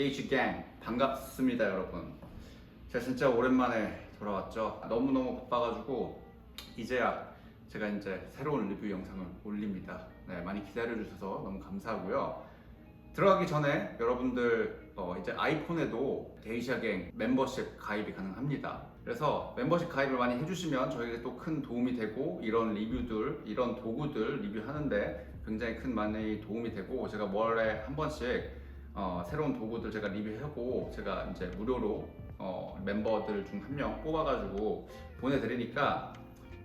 게이지 갱 반갑습니다 여러분. 제가 진짜 오랜만에 돌아왔죠? 너무너무 바빠가지고 이제야 제가 이제 새로운 리뷰 영상을 올립니다. 네, 많이 기다려주셔서 너무 감사하고요. 들어가기 전에 여러분들 어, 이제 아이폰에도 데이샤갱 멤버십 가입이 가능합니다. 그래서 멤버십 가입을 많이 해주시면 저에게 또 큰 도움이 되고 이런 리뷰들, 이런 도구들 리뷰하는데 굉장히 큰 많이 도움이 되고 제가 월에 한 번씩 어, 새로운 도구들 제가 리뷰하고 제가 이제 무료로 어, 멤버들 중 한 명 뽑아가지고 보내드리니까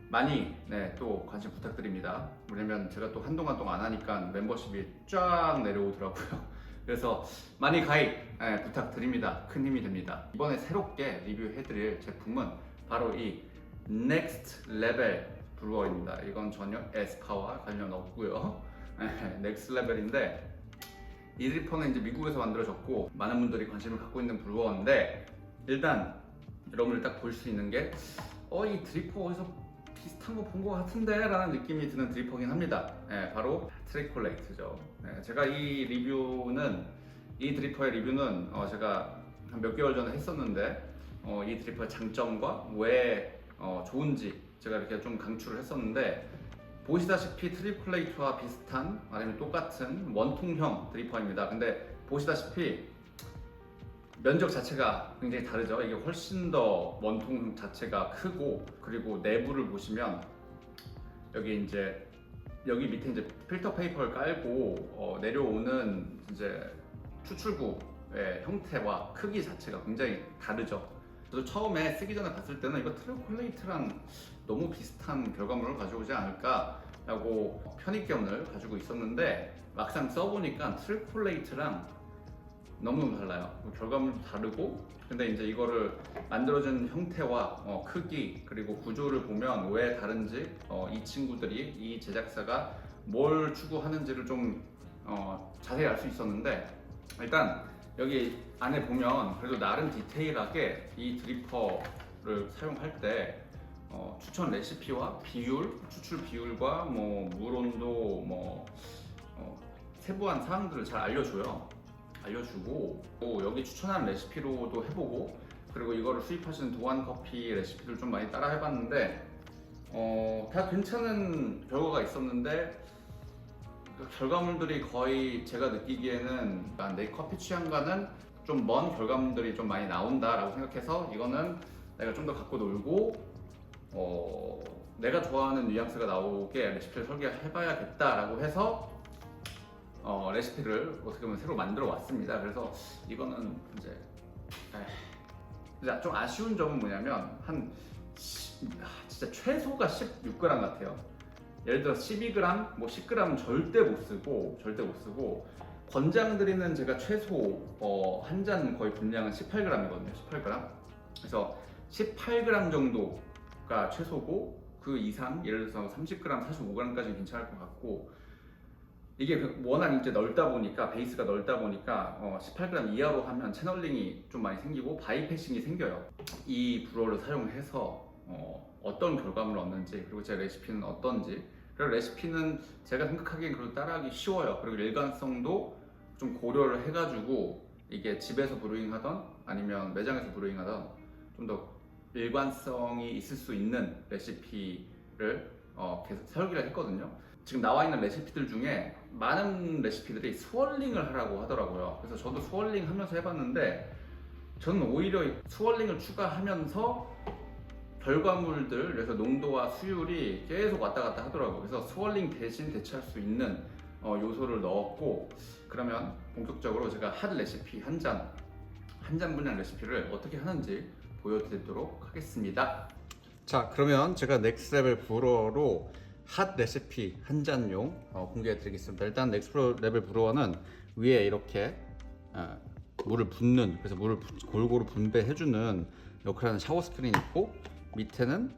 많이 네, 또 관심 부탁드립니다. 왜냐면 제가 또 한동안 동안 안 하니까 멤버십이 쫙 내려오더라고요. 그래서 많이 가입 네, 부탁드립니다. 큰 힘이 됩니다. 이번에 새롭게 리뷰해드릴 제품은 바로 이 Next Level 브루어입니다. 이건 전혀 에스파와 관련 없고요. 네, 넥스트 레벨인데 이 드리퍼는 이제 미국에서 만들어졌고 많은 분들이 관심을 갖고 있는 브루어인데 일단 여러분들 딱 볼 수 있는 게 어 이 드리퍼 어디서 비슷한 거 본 것 같은데 라는 느낌이 드는 드리퍼긴 합니다. 네, 바로 트리콜레이트죠. 네, 제가 이 리뷰는 이 드리퍼의 리뷰는 어, 제가 한 몇 개월 전에 했었는데 어, 이 드리퍼의 장점과 왜 어, 좋은지 제가 이렇게 좀 강추를 했었는데 보시다시피 트리콜레이트와 비슷한 아니면 똑같은 원통형 드리퍼입니다 근데 보시다시피 면적 자체가 굉장히 다르죠. 이게 훨씬 더 원통 자체가 크고 그리고 내부를 보시면 여기 이제 여기 밑에 이제 필터 페이퍼를 깔고 어, 내려오는 이제 추출구의 형태와 크기 자체가 굉장히 다르죠. 저도 처음에 쓰기 전에 봤을 때는 이거 트리콜레이트랑 너무 비슷한 결과물을 가져오지 않을까라고 편입견을 가지고 있었는데 막상 써보니까 트리콜레이트랑 너무너무 달라요. 뭐 결과물도 다르고, 근데 이제 이거를 만들어진 형태와 어, 크기 그리고 구조를 보면 왜 다른지 어, 이 친구들이 이 제작사가 뭘 추구하는지를 좀 어, 자세히 알 수 있었는데 일단 여기 안에 보면 그래도 나름 디테일하게 이 드리퍼를 사용할 때 어, 추천 레시피와 비율, 추출 비율과 뭐 물온도 뭐 어, 세부한 사항들을 잘 알려줘요. 알려주고 또 여기 추천한 레시피로도 해보고 그리고 이거를 수입하시는 도안 커피 레시피를 좀 많이 따라 해봤는데 어, 다 괜찮은 결과가 있었는데 그 결과물들이 거의 제가 느끼기에는 아, 내 커피 취향과는 좀 먼 결과물들이 좀 많이 나온다라고 생각해서 이거는 내가 좀 더 갖고 놀고 어, 내가 좋아하는 뉘앙스가 나오게 레시피를 설계해봐야겠다라고 해서 어, 레시피를 어떻게 보면 새로 만들어 왔습니다. 그래서 이거는 이제 에이, 좀 아쉬운 점은 뭐냐면 한 시- 아, 진짜 최소가 16g 같아요. 예를 들어 12g, 뭐 10g은 절대 못 쓰고 절대 못 쓰고 권장드리는 제가 최소 어, 한 잔 거의 분량은 18g이거든요. 18g. 그래서 18g 정도가 최소고 그 이상 예를 들어서 30g, 45g까지는 괜찮을 것 같고 이게 그 워낙 이제 넓다 보니까 베이스가 넓다 보니까 어, 18g 이하로 하면 채널링이 좀 많이 생기고 바이패싱이 생겨요. 이 브로를 사용해서 어, 어떤 결과물을 얻는지 그리고 제 레시피는 어떤지 그리고 레시피는 제가 생각하기엔 그래도 따라하기 쉬워요. 그리고 일관성도 좀 고려를 해가지고 이게 집에서 브루잉 하던 아니면 매장에서 브루잉 하던 좀 더 일관성이 있을 수 있는 레시피를 어, 계속 설계를 했거든요. 지금 나와 있는 레시피들 중에 많은 레시피들이 스월링을 하라고 하더라고요. 그래서 저도 스월링 하면서 해봤는데 저는 오히려 스월링을 추가하면서 결과물들 그래서 농도와 수율이 계속 왔다 갔다 하더라고요. 그래서 스월링 대신 대체할 수 있는 어, 요소를 넣었고 그러면 본격적으로 제가 핫 레시피 한 잔, 한 잔 분량 레시피를 어떻게 하는지 보여드리도록 하겠습니다. 자, 그러면 제가 넥스트 레벨 브루어로 핫 레시피 한 잔용 어, 공개해 드리겠습니다. 일단 넥스트 레벨 브루어는 위에 이렇게 어, 물을 붓는 그래서 물을 부- 골고루 분배해 주는 역할하는 샤워 스크린이 있고 밑에는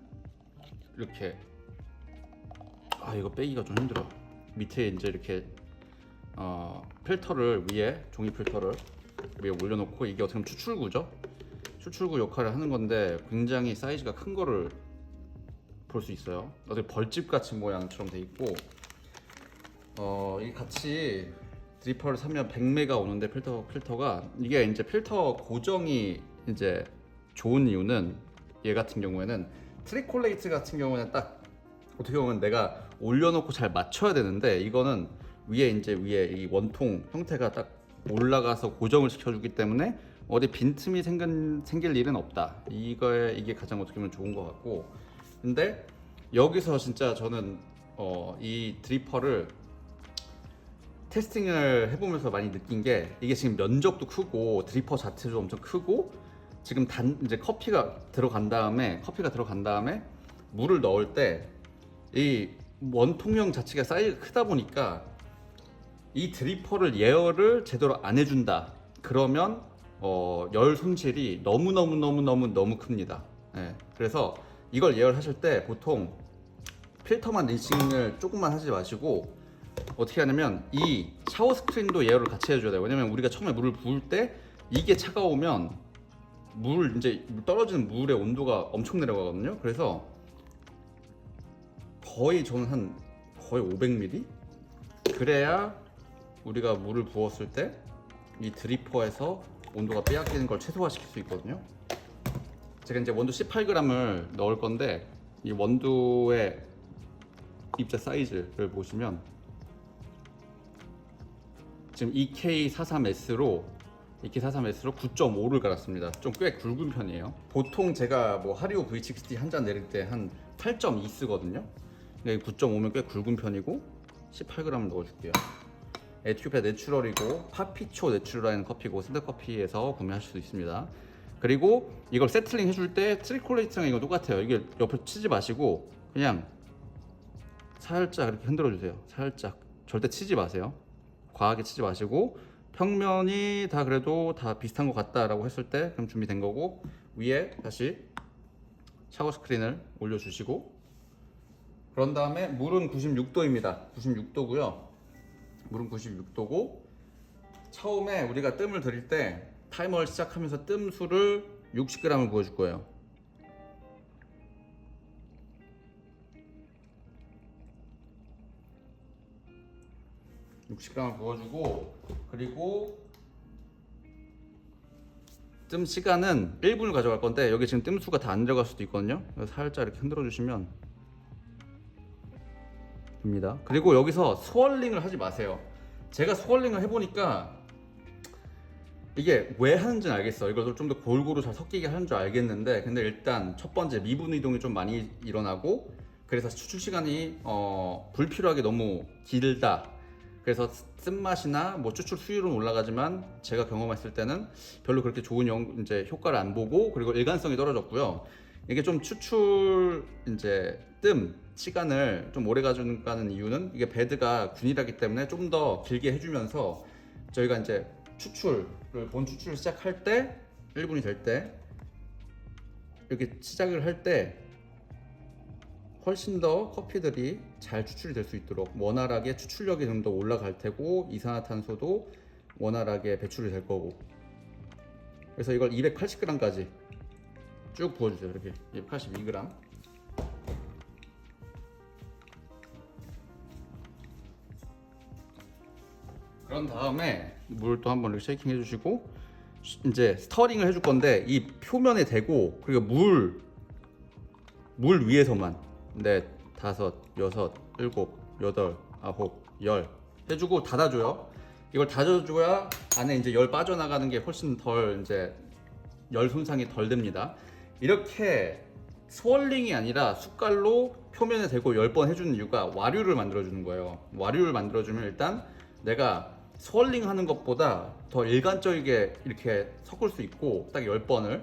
이렇게 아 이거 빼기가 좀 힘들어. 밑에 이제 이렇게 어, 필터를 위에 종이 필터를 위에 올려놓고 이게 어떻게 보면 추출구죠. 추출구 역할을 하는 건데 굉장히 사이즈가 큰 거를 볼 수 있어요. 어떻게 벌집 같은 모양처럼 돼 있고 어, 이 같이 드리퍼를 사면 100메가 오는데 필터 필터가 이게 이제 필터 고정이 이제 좋은 이유는 얘 같은 경우에는 트리콜레이트 같은 경우는 딱 어떻게 보면 내가 올려놓고 잘 맞춰야 되는데 이거는 위에 이제 위에 이 원통 형태가 딱 올라가서 고정을 시켜주기 때문에 어디 빈틈이 생긴, 생길 일은 없다. 이거에 이게 가장 어떻게 보면 좋은 것 같고 근데 여기서 진짜 저는 어, 이 드리퍼를 테스팅을 해보면서 많이 느낀 게 이게 지금 면적도 크고 드리퍼 자체도 엄청 크고 지금 단 이제 커피가 들어간 다음에 커피가 들어간 다음에 물을 넣을 때 이 원통형 자체가 사이즈가 크다 보니까 이 드리퍼를 예열을 제대로 안 해준다 그러면 어, 열 손실이 너무 너무 너무 너무 너무 큽니다. 예, 그래서 이걸 예열하실 때 보통 필터만 린싱을 조금만 하지 마시고 어떻게 하냐면 이 샤워 스크린도 예열을 같이 해줘야 돼요. 왜냐면 우리가 처음에 물을 부을 때 이게 차가우면 물 이제 떨어지는 물의 온도가 엄청 내려가거든요. 그래서 거의 저는 한 거의 500ml 그래야 우리가 물을 부었을 때 이 드리퍼에서 온도가 빼앗기는 걸 최소화시킬 수 있거든요. 제가 이제 원두 18g을 넣을 건데 이 원두의 입자 사이즈를 보시면 지금 EK43S로 EK43S로 9.5를 갈았습니다. 좀 꽤 굵은 편이에요. 보통 제가 뭐 하리오 V60 한 잔 내릴 때 한 8.2 쓰거든요. 근데 9.5면 꽤 굵은 편이고 18g을 넣어줄게요. 에티오피아 내추럴이고 파피초 내추럴이라는 커피고 샌드커피에서 구매하실 수 있습니다. 그리고 이걸 세틀링 해줄 때 트리콜레이트랑 이거 똑같아요. 이게 옆에 치지 마시고 그냥 살짝 이렇게 흔들어 주세요. 살짝 절대 치지 마세요. 과하게 치지 마시고 평면이 다 그래도 다 비슷한 것 같다라고 했을 때 그럼 준비된 거고 위에 다시 샤워 스크린을 올려주시고 그런 다음에 물은 96도입니다. 96도고요. 물은 96도고 처음에 우리가 뜸을 들일 때 타이머를 시작하면서 뜸 수를 60g을 부어줄 거예요. 육십 g을 부어주고 그리고 뜸 시간은 1분을 가져갈 건데 여기 지금 뜸 수가 다 안 들어갈 수도 있거든요. 살짝 이렇게 흔들어 주시면 됩니다. 그리고 여기서 스월링을 하지 마세요. 제가 스월링을 해보니까 이게 왜 하는지는 알겠어. 이걸 좀 더 골고루 잘 섞이게 하는 줄 알겠는데, 근데 일단 첫 번째 미분 이동이 좀 많이 일어나고, 그래서 추출 시간이 어, 불필요하게 너무 길다. 그래서 쓴맛이나 뭐 추출 수율은 올라가지만 제가 경험했을 때는 별로 그렇게 좋은 영, 이제 효과를 안 보고 그리고 일관성이 떨어졌고요. 이게 좀 추출 이제 뜸 시간을 좀 오래 가져가는 이유는 이게 베드가 균일하기 때문에 좀 더 길게 해주면서 저희가 이제 추출을 본 추출을 시작할 때 1분이 될 때 이렇게 시작을 할때 훨씬 더 커피들이 잘 추출이 될 수 있도록 원활하게 추출력이 좀 더 올라갈 테고 이산화탄소도 원활하게 배출이 될 거고. 그래서 이걸 280g까지 쭉 부어주세요 이렇게. 282g 그런 다음에 물 또 한번 이렇게 쉐이킹 해주시고 이제 스터링을 해줄 건데 이 표면에 대고 그리고 물, 물 위에서만 넷, 다섯, 여섯, 일곱, 여덟, 아홉, 열 해주고 닫아줘요. 이걸 닫아줘야 안에 이제 열 빠져나가는 게 훨씬 덜 이제 열 손상이 덜 됩니다. 이렇게 스월링이 아니라 숟갈로 표면에 대고 10번 해주는 이유가 와류를 만들어주는 거예요. 와류를 만들어주면 일단 내가 스월링 하는 것보다 더 일관적이게 이렇게 섞을 수 있고 딱 10번을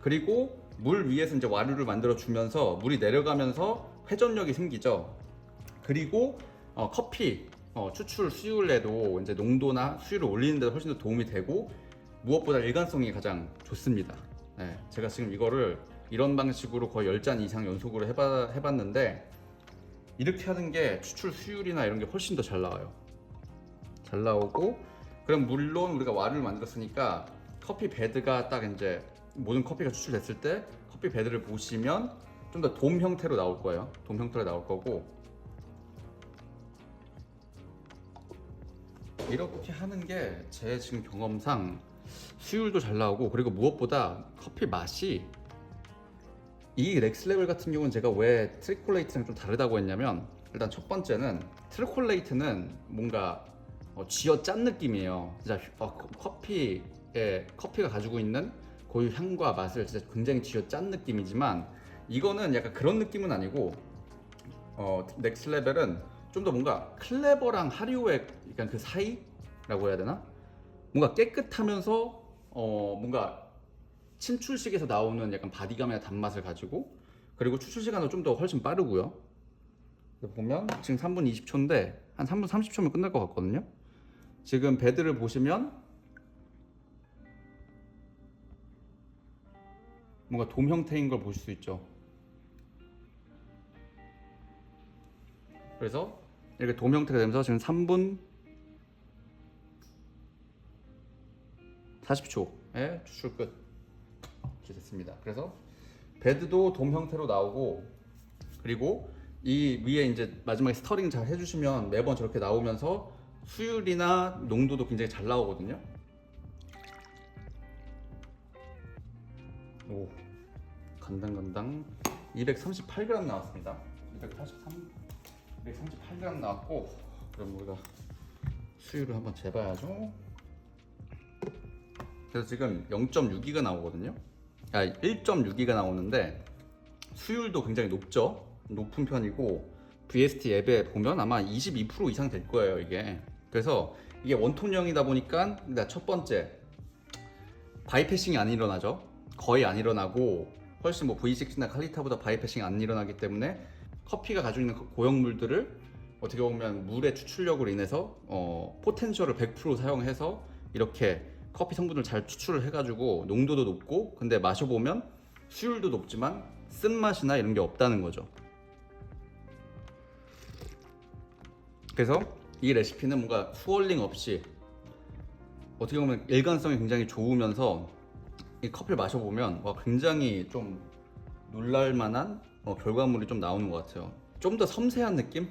그리고 물 위에서 이제 와류를 만들어 주면서 물이 내려가면서 회전력이 생기죠. 그리고 어, 커피 어, 추출 수율에도 이제 농도나 수율을 올리는 데 훨씬 더 도움이 되고 무엇보다 일관성이 가장 좋습니다. 네, 제가 지금 이거를 이런 방식으로 거의 10잔 이상 연속으로 해봐, 해봤는데 이렇게 하는 게 추출 수율이나 이런 게 훨씬 더 잘 나와요. 잘 나오고 그럼 물론 우리가 와류를 만들었으니까 커피 베드가 딱 이제 모든 커피가 추출됐을 때 커피 베드를 보시면 좀더돔 형태로 나올 거예요. 돔 형태로 나올 거고 이렇게 하는 게 제 지금 경험상 수율도 잘 나오고 그리고 무엇보다 커피 맛이 이 렉스레벨 같은 경우는 제가 왜 트리콜레이트랑 좀 다르다고 했냐면 일단 첫 번째는 트리콜레이트는 뭔가 어, 쥐어 짠 느낌이에요. 진짜 어, 커- 커피에 커피가 가지고 있는 고유 향과 맛을 진짜 굉장히 쥐어 짠 느낌이지만 이거는 약간 그런 느낌은 아니고 어, 넥스 레벨은 좀 더 뭔가 클레버랑 하리오의 약간 그 사이라고 해야 되나? 뭔가 깨끗하면서 어, 뭔가 침출식에서 나오는 약간 바디감이나 단맛을 가지고 그리고 추출 시간도 좀 더 훨씬 빠르고요. 보면 지금 3분 20초인데 한 3분 30초면 끝날 것 같거든요. 지금 베드를 보시면 뭔가 돔 형태인 걸 보실 수 있죠. 그래서 이렇게 돔 형태가 되면서 지금 3분 40초에 추출 끝 이렇게 됐습니다. 그래서 베드도 돔 형태로 나오고 그리고 이 위에 이제 마지막에 스터링 잘 해주시면 매번 저렇게 나오면서 수율이나 농도도 굉장히 잘 나오거든요. 오 간당간당 238g 나왔습니다. 283, 238g 나왔고 그럼 우리가 수율을 한번 재봐야죠. 그래서 지금 0.62가 나오거든요. 아 1.62가 나오는데 수율도 굉장히 높죠. 높은 편이고 VST 앱에 보면 아마 22% 이상 될 거예요 이게. 그래서 이게 원톤형이다 보니까 일단 첫 번째 바이패싱이 안 일어나죠. 거의 안 일어나고 훨씬 뭐 V6나 칼리타보다 바이패싱이 안 일어나기 때문에 커피가 가지고 있는 그 고형물들을 어떻게 보면 물의 추출력으로 인해서 어, 포텐셜을 100% 사용해서 이렇게 커피 성분을 잘 추출을 해가지고 농도도 높고 근데 마셔보면 수율도 높지만 쓴맛이나 이런 게 없다는 거죠. 그래서 이 레시피는 뭔가 수월링 없이 어떻게 보면 일관성이 굉장히 좋으면서 이 커피를 마셔보면 와, 굉장히 좀 놀랄만한 어, 결과물이 좀 나오는 것 같아요. 좀 더 섬세한 느낌?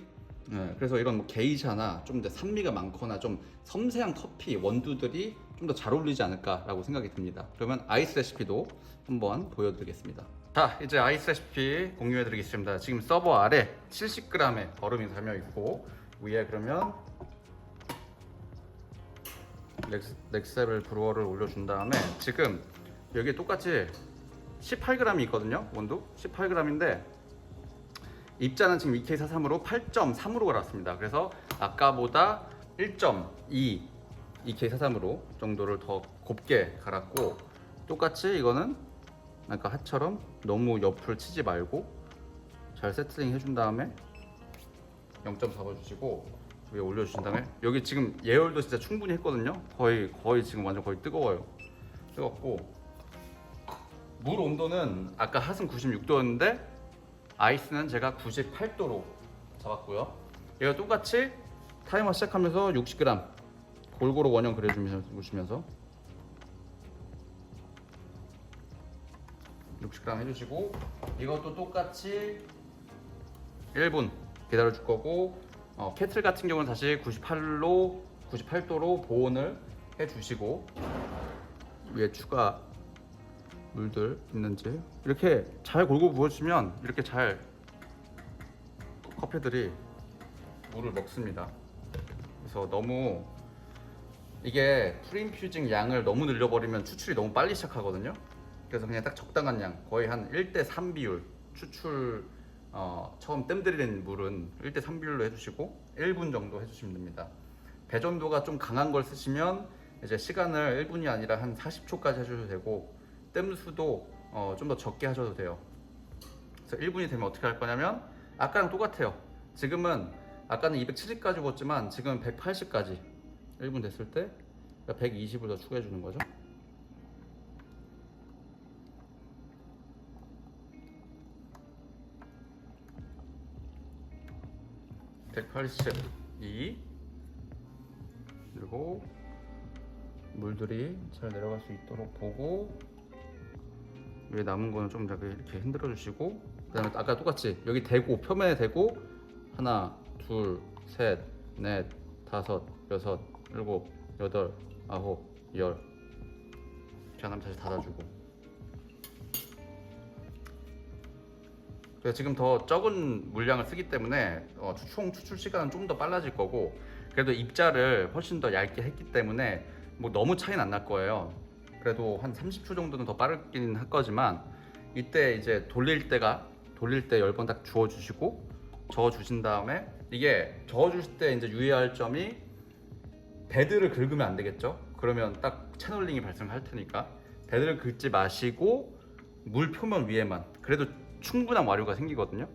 네, 그래서 이런 뭐 게이샤나 좀 더 산미가 많거나 좀 섬세한 커피 원두들이 좀 더 잘 어울리지 않을까라고 생각이 듭니다. 그러면 아이스 레시피도 한번 보여드리겠습니다. 자, 이제 아이스 레시피 공유해드리겠습니다. 지금 서버 아래 70g의 얼음이 담여 있고 위에 그러면 렉스, 렉세벨 브루어를 올려준 다음에 지금 여기에 똑같이 18g이 있거든요 원두. 18g인데 입자는 지금 EK43으로 8.3으로 갈았습니다. 그래서 아까보다 1.2 EK43으로 정도를 더 곱게 갈았고 똑같이 이거는 아까 핫처럼 너무 옆을 치지 말고 잘 세트링 해준 다음에 0.4 잡아주시고 위에 올려주신 다음에 여기 지금 예열도 진짜 충분히 했거든요. 거의 거의 지금 완전 거의 뜨거워요. 뜨겁고 물 온도는 아까 핫은 96도였는데 아이스는 제가 98도로 잡았고요. 얘가 똑같이 타이머 시작하면서 60g 골고루 원형 그려주시면서 60g 해주시고 이것도 똑같이 1분 기다려 줄 거고 어, 캐틀 같은 경우는 다시 98로 98도로 보온을 해 주시고 위에 추가 물들 있는지 이렇게 잘 골고 부어주시면 이렇게 잘 커피들이 물을 먹습니다. 그래서 너무 이게 프린퓨징 양을 너무 늘려버리면 추출이 너무 빨리 시작하거든요. 그래서 그냥 딱 적당한 양, 거의 한 1대 3 비율 추출 어, 처음 뜸 들이는 물은 1대 3 비율로 해주시고 1분 정도 해주시면 됩니다. 배전도가 좀 강한 걸 쓰시면 이제 시간을 1분이 아니라 한 40초까지 해주셔도 되고 뜸수도 어, 좀 더 적게 하셔도 돼요. 그래서 1분이 되면 어떻게 할 거냐면 아까랑 똑같아요. 지금은 아까는 270까지 부었지만 지금은 180까지 1분 됐을 때 120을 더 추가해 주는 거죠. 182 그리고 물들이 잘 내려갈 수 있도록 보고 위에 남은 거는 좀 이렇게 흔들어 주시고 그다음에 아까 똑같이 여기 대고 표면에 대고 하나 둘셋넷 다섯 여섯 일곱, 여덟, 아홉, 열. 변하면 다시 닫아주고. 지금 더 적은 물량을 쓰기 때문에 어, 추- 총 추출 시간은 좀 더 빨라질 거고 그래도 입자를 훨씬 더 얇게 했기 때문에 뭐 너무 차이는 안 날 거예요. 그래도 한 30초 정도는 더 빠르긴 할 거지만 이때 이제 돌릴 때가 돌릴 때열번딱 주워 주시고 저어 주신 다음에 이게 저어 주실 때 이제 유의할 점이 베드를 긁으면 안 되겠죠? 그러면 딱 채널링이 발생할 테니까 베드를 긁지 마시고 물 표면 위에만 그래도 충분한 와류가 생기거든요.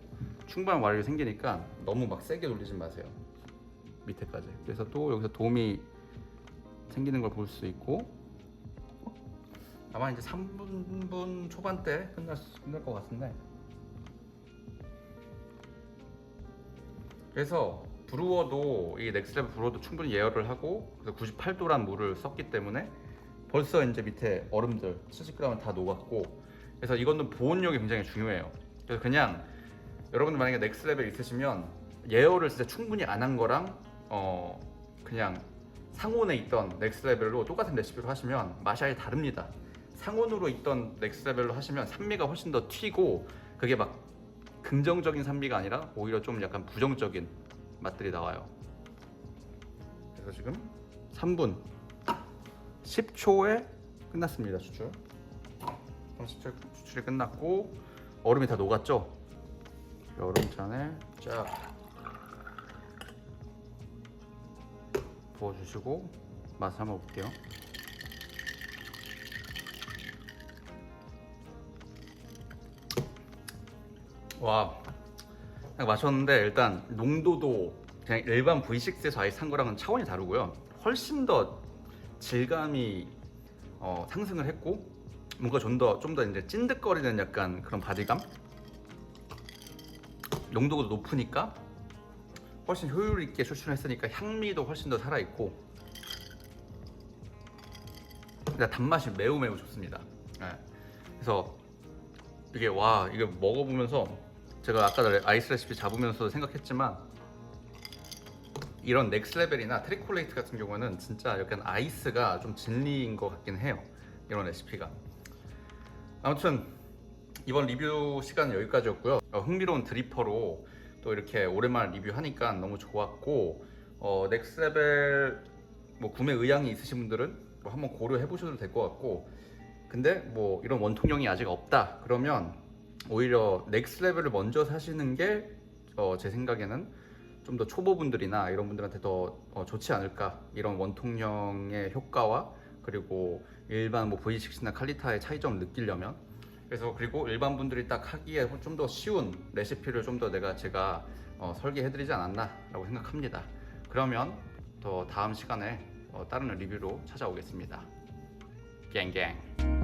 충분한 와류가 생기니까 너무 막 세게 돌리지 마세요. 밑에까지. 그래서 또 여기서 도움이 생기는 걸 볼 수 있고 아마 이제 3분 초반대 끝날 수- 끝날 것 같은데. 그래서 브루어도 이 넥스레벨 브루어도 충분히 예열을 하고 그래서 98도란 물을 썼기 때문에 벌써 이제 밑에 얼음들 70g은 다 녹았고 그래서 이거는 보온력이 굉장히 중요해요. 그래서 그냥 여러분들 만약에 넥스레벨 있으시면 예열을 진짜 충분히 안 한 거랑 어 그냥 상온에 있던 넥스레벨로 똑같은 레시피로 하시면 맛이 아예 다릅니다. 상온으로 있던 넥스레벨로 하시면 산미가 훨씬 더 튀고 그게 막 긍정적인 산미가 아니라 오히려 좀 약간 부정적인 맛들이 나와요. 그래서 지금 3분 10초에 끝났습니다 추출. 30초 추출이 끝났고 얼음이 다 녹았죠. 이 얼음잔에 쫙 부어주시고 맛을 한번 볼게요. 와 그냥 마셨는데 일단 농도도 그냥 일반 V6에서 아예 산 거랑은 차원이 다르고요. 훨씬 더 질감이 어, 상승을 했고 뭔가 좀 더 좀 더 이제 찐득거리는 약간 그런 바디감. 농도가 높으니까 훨씬 효율 있게 추출했으니까 향미도 훨씬 더 살아 있고. 단맛이 매우 매우 좋습니다. 예. 그래서 이게 와 이거 먹어보면서 제가 아까 아이스 레시피 잡으면서 생각했지만 이런 넥스 레벨이나 트리콜레이트 같은 경우는 진짜 약간 아이스가 좀 진리인 것 같긴 해요 이런 레시피가. 아무튼 이번 리뷰 시간은 여기까지였고요. 어, 흥미로운 드리퍼로 또 이렇게 오랜만에 리뷰하니까 너무 좋았고 어, 넥스 레벨 뭐 구매 의향이 있으신 분들은 뭐 한번 고려해 보셔도 될 것 같고 근데 뭐 이런 원통형이 아직 없다 그러면 오히려 넥스 레벨을 먼저 사시는 게 어, 제 생각에는 좀 더 초보분들이나 이런 분들한테 더 어, 좋지 않을까 이런 원통형의 효과와 그리고 일반 뭐 V6나 칼리타의 차이점을 느끼려면 그래서 그리고 일반 분들이 딱 하기에 좀 더 쉬운 레시피를 좀 더 내가 제가 어, 설계해드리지 않았나라고 생각합니다. 그러면 더 다음 시간에 어, 다른 리뷰로 찾아오겠습니다. 갱갱.